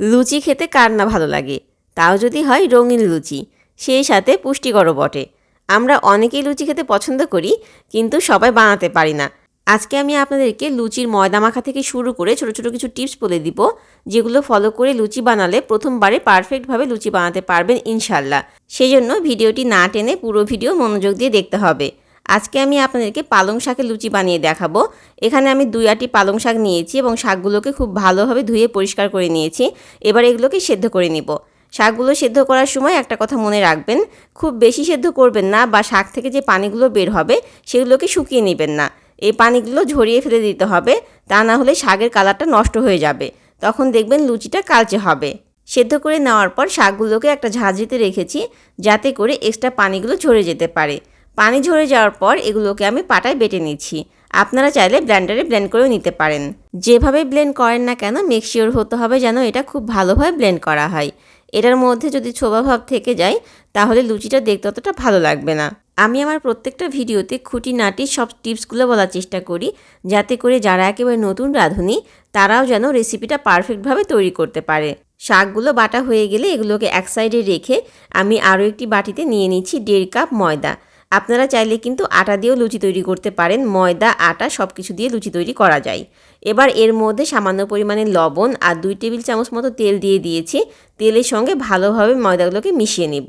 লুচি খেতে কার না ভালো লাগে? তাও যদি হয় রঙিন লুচি। সেই সাথে পুষ্টিকরও বটে। আমরা অনেকেই লুচি খেতে পছন্দ করি, কিন্তু সবাই বানাতে পারি না। আজকে আমি আপনাদেরকে লুচির ময়দা মাখা থেকে শুরু করে ছোটো ছোটো কিছু টিপস বলে দিব, যেগুলো ফলো করে লুচি বানালে প্রথমবারে পারফেক্টভাবে লুচি বানাতে পারবেন ইনশাল্লাহ সেই জন্য ভিডিওটি না টেনে পুরো ভিডিও মনোযোগ দিয়ে দেখতে হবে। আজকে আমি আপনাদেরকে পালং শাকের লুচি বানিয়ে দেখাবো। এখানে আমি দুই আটি পালং শাক নিয়েছি এবং শাকগুলোকে খুব ভালোভাবে ধুয়ে পরিষ্কার করে নিয়েছি। এবার এগুলোকে সেদ্ধ করে নিব। শাকগুলো সেদ্ধ করার সময় একটা কথা মনে রাখবেন, খুব বেশি সেদ্ধ করবেন না বা শাক থেকে যে পানিগুলো বের হবে সেগুলোকে শুকিয়ে নেবেন না। এই পানিগুলো ঝরিয়ে ফেলে দিতে হবে, তা না হলে শাকের কালারটা নষ্ট হয়ে যাবে। তখন দেখবেন লুচিটা কালচে হবে। সেদ্ধ করে নেওয়ার পর শাকগুলোকে একটা ঝাঁঝরিতে রেখেছি যাতে করে এক্সট্রা পানিগুলো ঝরে যেতে পারে। পানি ঝরে যাওয়ার পর এগুলোকে আমি পাটায় বেটে নিচ্ছি। আপনারা চাইলে ব্লেন্ডারে ব্লেন্ড করেও নিতে পারেন। যেভাবে ব্লেন্ড করেন না কেন মেকশিওর হতে হবে যেন এটা খুব ভালোভাবে ব্লেন্ড করা হয়। এটার মধ্যে যদি ছোবা ভাব থেকে যায়, তাহলে লুচিটা দেখতে অতটা ভালো লাগবে না। আমি আমার প্রত্যেকটা ভিডিওতে খুঁটিনাটি সব টিপসগুলো বলার চেষ্টা করি, যাতে করে যারা একেবারে নতুন রাঁধুনি, তারাও যেন রেসিপিটা পারফেক্টভাবে তৈরি করতে পারে। শাকগুলো বাটা হয়ে গেলে এগুলোকে এক সাইডে রেখে আমি আরও একটি বাটিতে নিয়ে নিচ্ছি দেড় কাপ ময়দা। আপনারা চাইলে কিন্তু আটা দিয়েও লুচি তৈরি করতে পারেন, ময়দা, আটা সব কিছু দিয়ে লুচি তৈরি করা যায়। এবার এর মধ্যে সামান্য পরিমাণে লবণ আর দুই টেবিল চামচ মতো তেল দিয়ে দিয়েছি। তেলের সঙ্গে ভালোভাবে ময়দাগুলোকে মিশিয়ে নিব।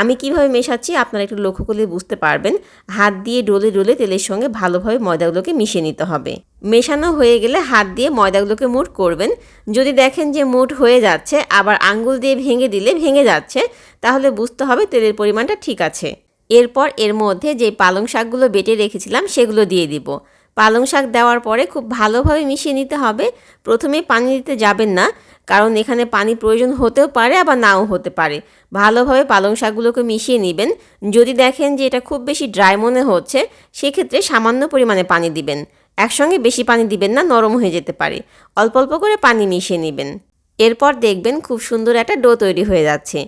আমি কীভাবে মেশাচ্ছি আপনারা একটু লক্ষ্য করলে বুঝতে পারবেন। হাত দিয়ে ডোলে ডোলে তেলের সঙ্গে ভালোভাবে ময়দাগুলোকে মিশিয়ে নিতে হবে। মেশানো হয়ে গেলে হাত দিয়ে ময়দাগুলোকে মুট করবেন। যদি দেখেন যে মুট হয়ে যাচ্ছে, আবার আঙ্গুল দিয়ে ভেঙে দিলে ভেঙে যাচ্ছে, তাহলে বুঝতে হবে তেলের পরিমাণটা ঠিক আছে। এরপর এর মধ্যে যে পালং শাকগুলো বেটে রেখেছিলাম, সেগুলো দিয়ে দিব। পালং শাক দেওয়ার পরে খুব ভালোভাবে মিশিয়ে নিতে হবে। প্রথমে পানি দিতে যাবেন না, কারণ এখানে পানি প্রয়োজন হতেও পারে, আবার নাও হতে পারে। ভালোভাবে পালং শাকগুলোকে মিশিয়ে নেবেন। যদি দেখেন যে এটা খুব বেশি ড্রাই মনে হচ্ছে, সেক্ষেত্রে সামান্য পরিমাণে পানি দিবেন। একসঙ্গে বেশি পানি দিবেন না, নরম হয়ে যেতে পারে। অল্প অল্প করে পানি মিশিয়ে নেবেন। এরপর দেখবেন খুব সুন্দর একটা ডো তৈরি হয়ে যাচ্ছে।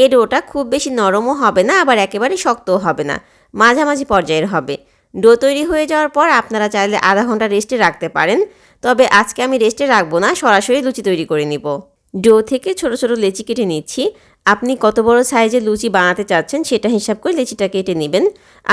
এই ডোটা খুব বেশি নরমও হবে না, আবার একেবারে শক্তও হবে না। মাঝামাঝি পর্যায়ের হবে। ডো তৈরি হয়ে যাওয়ার পর আপনারা চাইলে আধা ঘণ্টা রেস্টে রাখতে পারেন, তবে আজকে আমি রেস্টে রাখব না, সরাসরি লুচি তৈরি করে নিব। ডো থেকে ছোট ছোট লেচি কেটে নিচ্ছি। আপনি কত বড় সাইজের লুচি বানাতে চাচ্ছেন সেটা হিসাব করে লেচিটা কেটে নেবেন।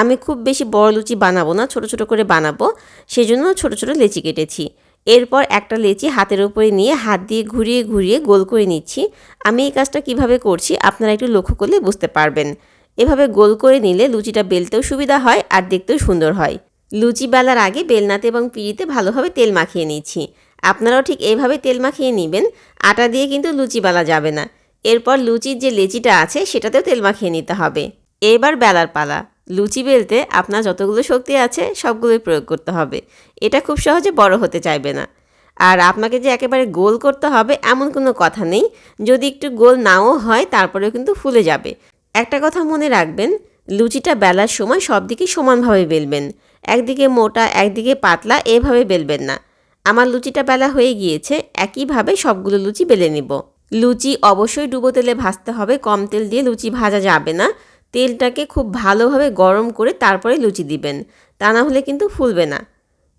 আমি খুব বেশি বড় লুচি বানাবো না, ছোট ছোট করে বানাবো, সেজন্য ছোট ছোট লেচি কেটেছি। এরপর একটা লেচি হাতের উপরে নিয়ে হাত দিয়ে ঘুরিয়ে ঘুরিয়ে গোল করে নিচ্ছি। আমি এই কাজটা কীভাবে করছি আপনারা একটু লক্ষ্য করলে বুঝতে পারবেন। এভাবে গোল করে নিলে লুচিটা বেলতেও সুবিধা হয় আর দেখতেও সুন্দর হয়। লুচি বেলার আগে বেলনাতে এবং পিড়িতে ভালোভাবে তেল মাখিয়ে নিচ্ছি। আপনারাও ঠিক এইভাবে তেল মাখিয়ে নেবেন, আটা দিয়ে কিন্তু লুচি বেলা যাবে না। এরপর লুচির যে লেচিটা আছে সেটাতেও তেল মাখিয়ে নিতে হবে। এবার বেলার পালা। লুচি বেলতে আপনার যতগুলো শক্তি আছে, সবগুলোই প্রয়োগ করতে হবে। এটা খুব সহজে বড় হতে চাইবে না। আর আপনাকে যে একেবারে গোল করতে হবে, এমন কোনো কথা নেই। যদি একটু গোল নাও হয়, তারপরেও কিন্তু ফুলে যাবে। একটা কথা মনে রাখবেন, লুচিটা বেলার সময় সব দিকে সমানভাবে বেলবেন। একদিকে মোটা, একদিকে পাতলা, এভাবে বেলবেন না। আমার লুচিটা বেলা হয়ে গিয়েছে, একইভাবে সবগুলো লুচি বেলে নিব। লুচি অবশ্যই ডুবো তেলে ভাজতে হবে, কম তেল দিয়ে লুচি ভাজা যাবে না। তেলটাকে খুব ভালোভাবে গরম করে তারপরে লুচি দিবেন। তা না হলে কিন্তু ফুলবে না।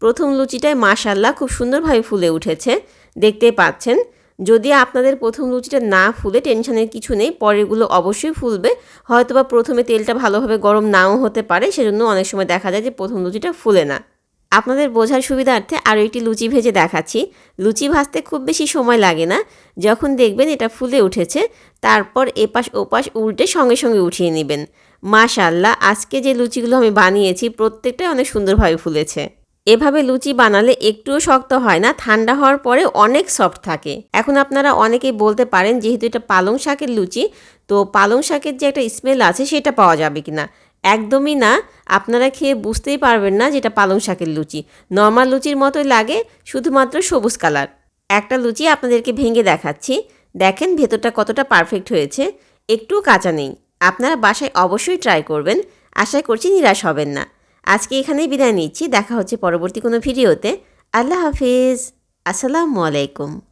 প্রথম লুচিটায় মাশাল্লাহ খুব সুন্দরভাবে ফুলে উঠেছে। দেখতে পাচ্ছেন? যদি আপনাদের প্রথম লুচিটা না ফুলে, টেনশনের কিছু নেই, পরেরগুলো অবশ্যই ফুলবে। হয়তোবা প্রথমে তেলটা ভালোভাবে গরম নাও হতে পারে, সেজন্য অনেক সময় দেখা যায় যে প্রথম লুচিটা ফুলে না। আপনাদের বোঝার সুবিধার্থে আরও একটি লুচি ভেজে দেখাচ্ছি। লুচি ভাজতে খুব বেশি সময় লাগে না। যখন দেখবেন এটা ফুলে উঠেছে, তারপর এপাশ ওপাশ উল্টে সঙ্গে সঙ্গে উঠিয়ে নেবেন। মাশাল্লাহ আজকে যে লুচিগুলো আমি বানিয়েছি, প্রত্যেকটাই অনেক সুন্দরভাবে ফুলেছে। এভাবে লুচি বানালে একটুও শক্ত হয় না, ঠান্ডা হওয়ার পরে অনেক সফট থাকে। এখন আপনারা অনেকেই বলতে পারেন, যেহেতু এটা পালং শাকের লুচি, তো পালং শাকের যে একটা স্মেল আছে, সেটা পাওয়া যাবে কিনা? একদমই না। আপনারা খেয়ে বুঝতেই পারবেন না যেটা পালং শাকের লুচি। নর্মাল লুচির মতোই লাগে, শুধুমাত্র সবুজ কালার। একটা লুচি আপনাদেরকে ভেঙে দেখাচ্ছি। দেখেন ভেতরটা কতটা পারফেক্ট হয়েছে। একটুও কাঁচা নেই। আপনারা বাসায় অবশ্যই ট্রাই করবেন। আশা করছি নিরাশ হবেন না। আজকে এখানেই বিদায় নিচ্ছি। দেখা হচ্ছে পরবর্তী কোনো ভিডিওতে। আল্লাহ হাফিজ। আসসালামু আলাইকুম।